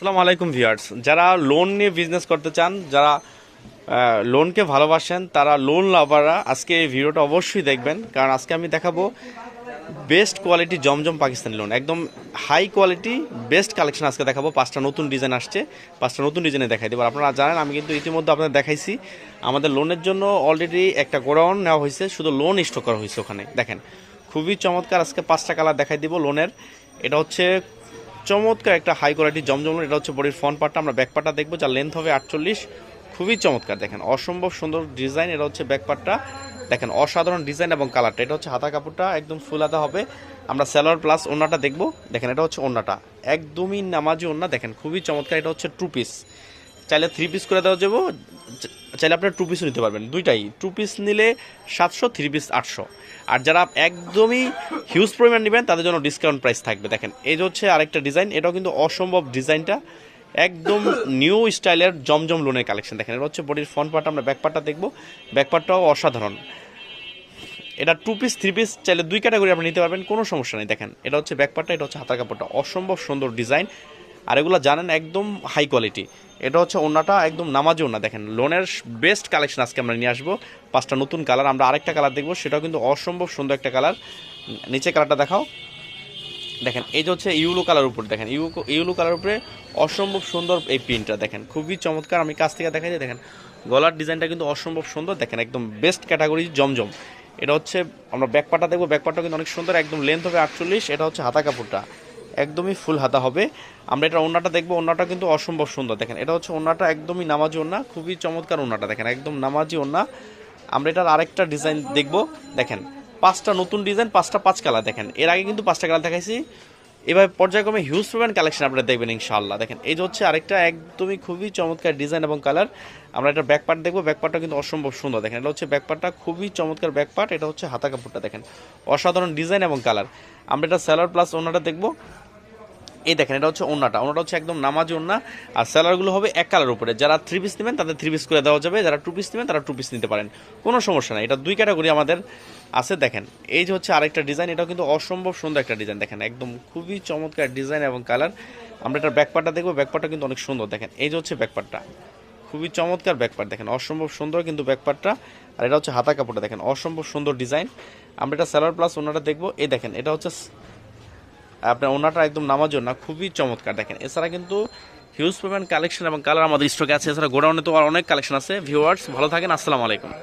আসসালামু আলাইকুম ভিউয়ার্স। যারা লোন নিয়ে বিজনেস করতে চান, যারা লোনকে ভালোবাসেন, তারা লোন লাভাররা আজকে এই ভিডিওটা অবশ্যই দেখবেন। কারণ আজকে আমি দেখাবো বেস্ট কোয়ালিটি জমজম পাকিস্তানি লোন একদম হাই কোয়ালিটি বেস্ট কালেকশন আজকে দেখাবো। পাঁচটা নতুন ডিজাইন আসছে। পাঁচটা নতুন ডিজাইনে দেখাই দেবো। আপনারা জানেন, আমি কিন্তু ইতিমধ্যে আপনাদের দেখাইছি। আমাদের লোনের জন্য অলরেডি একটা গোডাউন নেওয়া হয়েছে। শুধু লোন স্টক করা হয়েছে ওখানে। দেখেন, খুবই চমৎকার আজকে পাঁচটা কালার দেখাই দিব লোনের এটা হচ্ছে চমৎকার একটা হাই কোয়ালিটি জমজম এটা হচ্ছে বডির ফ্রন্ট পার্টটা আমরা ব্যাক পার্টটা দেখব, যার লেন্থ হবে আটচল্লিশ। খুবই চমৎকার, দেখেন, অসম্ভব সুন্দর ডিজাইন এটা হচ্ছে ব্যাক পার্টটা দেখেন, অসাধারণ ডিজাইন এবং কালারটা এটা হচ্ছে হাতা কাপড়টা একদম ফুল হাতা হবে। আমরা স্যালোয়ার প্লাস ওন্নাটা দেখব। দেখেন, এটা হচ্ছে ওন্নাটা, একদমই নামাজি ওন্না, দেখেন, খুবই চমৎকার, এটা হচ্ছে টু পিস চাইলে থ্রি পিস করে দেওয়া যাব। চাইলে আপনার টু পিসও নিতে পারবেন। দুইটাই। টু পিস নিলে সাতশো থ্রি পিস আটশো। আর যারা একদমই হিউজ পরিমাণ নেবেন, তাদের জন্য ডিসকাউন্ট প্রাইস থাকবে। দেখেন, এই যে হচ্ছে আরেকটা ডিজাইন এটাও কিন্তু অসম্ভব ডিজাইনটা একদম নিউ স্টাইলের জমজম লোনের কালেকশন দেখেন, এটা হচ্ছে বডির ফ্রন্ট পার্ট আমরা ব্যাক পার্টটা দেখব। ব্যাক পার্টটাও অসাধারণ। এটা টু পিস থ্রি পিস চাইলে দুই ক্যাটাগরি আপনি নিতে পারবেন, কোনো সমস্যা নেই। দেখেন, এটা হচ্ছে ব্যাকপার্টটা এটা হচ্ছে হাতার কাপড়টা। অসম্ভব সুন্দর ডিজাইন আর এগুলো জানেন একদম হাই কোয়ালিটি এটা হচ্ছে ওনাটা একদম নামাজি ওনা দেখেন। লোনের বেস্ট কালেকশন আজকে আমরা নিয়ে আসব। পাঁচটা নতুন কালার আমরা আরেকটা কালার দেখব। সেটাও কিন্তু অসম্ভব সুন্দর একটা কালার নিচে কালারটা দেখাও। দেখেন, এই যে হচ্ছে ইউলো কালার উপর, দেখেন। ইউ ইউলো কালার উপরে অসম্ভব সুন্দর এই প্রিন্টটা দেখেন। খুবই চমৎকার। আমি কাছ থেকে দেখাই দেখেন, গলার ডিজাইনটা কিন্তু অসম্ভব সুন্দর। দেখেন, একদম বেস্ট ক্যাটাগরি জমজম। এটা হচ্ছে, আমরা ব্যাকপাটা দেখব। ব্যাকপাটা কিন্তু অনেক সুন্দর, একদম লেন্থ হবে আটচল্লিশ। এটা হচ্ছে হাতা কাপড়টা। একদমই ফুল হাতা হবে। আমরা এটা ওনাটা দেখব ওনাটা কিন্তু অসম্ভব সুন্দর। দেখেন, এটা হচ্ছে ওনাটা একদমই নামাজি ওনা খুবই চমৎকার ওনাটা দেখেন, একদম নামাজি ওনা আমরা এটার আরেকটা ডিজাইন দেখব। দেখেন, পাঁচটা নতুন ডিজাইন পাঁচটা পাঁচ কালার দেখেন। এর আগে কিন্তু পাঁচটা কালার দেখাইছি। এবার পর্যায়ক্রমে হিউজ পরিমাণ কালেকশন আপনারা দেখবেন ইনশাল্লাহ দেখেন, এই যে হচ্ছে আরেকটা একদমই খুবই চমৎকার ডিজাইন এবং কালার আমরা এটা ব্যাক পার্ট দেখব ব্যাক পার্টটা কিন্তু অসম্ভব সুন্দর। দেখেন, এটা হচ্ছে ব্যাক পার্টটা খুবই চমৎকার ব্যাক পার্ট এটা হচ্ছে হাতা কাপড়টা, দেখেন। অসাধারণ ডিজাইন এবং কালার আমরা এটা স্যালার প্লাস ওনাটা দেখব। এই দেখেন, এটা হচ্ছে ওন্নাটা ওনাটা হচ্ছে একদম নামাজি ওন্না আর স্যালারগুলো হবে এক কালার উপরে। যারা থ্রি পিস নেবেন, তাদের থ্রি পিস করে দেওয়া যাবে। যারা টু পিস নেবেন, তারা টু পিস নিতে পারেন। কোনো সমস্যা নাই। এটা দুই ক্যাটাগরি আমাদের আছে, দেখেন। এই যে হচ্ছে আরেকটা ডিজাইন এটাও কিন্তু অসম্ভব সুন্দর একটা ডিজাইন দেখেন, একদম খুবই চমৎকার ডিজাইন এবং কালার আমরা এটার ব্যাকপার্টটা দেখব। ব্যাকপার্টটা কিন্তু অনেক সুন্দর। দেখেন, এই যে হচ্ছে ব্যাকপার্টটা খুবই চমৎকার ব্যাকপার্ট দেখেন, অসম্ভব সুন্দর কিন্তু ব্যাকপার্টটা আর এটা হচ্ছে হাতা কাপড়টা। দেখেন, অসম্ভব সুন্দর ডিজাইন আমরা এটা স্যালার প্লাস ওনাটা দেখব। এই দেখেন, এটা হচ্ছে আপনার ওনাটা একদম নামার জন্য খুবই চমৎকার। দেখেন, এছাড়া কিন্তু হিউজ পরিমাণ কালেকশন এবং কালার আমাদের স্টকে আছে। এছাড়া গোডাউনে তো আর অনেক কালেকশন আছে। ভিউয়ার্স ভালো থাকেন, আসসালামু আলাইকুম।